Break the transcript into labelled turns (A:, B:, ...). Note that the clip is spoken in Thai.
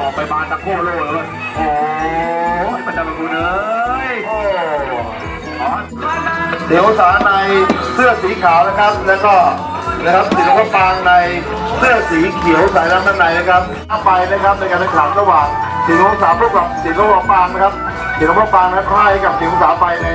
A: ออกไปบานตะโก้โลเลยโอ้ยมัะจะมูเลย
B: โอ้
A: อ๋อ
B: เดี๋ยวสาในเสื้อสีขาวนะครับ แล้วก็นะครับสีน้ำพ่อปางในเสื้อสีเขียวสายน้ำด้านในนะครับข้าไปนะครับในการแข่งขันระหว่างสีน้ำงสาวพวกกับสีน้ำพ่อปางนะครับสีน้ำพ่อปางนะครับให้กับสีน้ำงสาวไปใน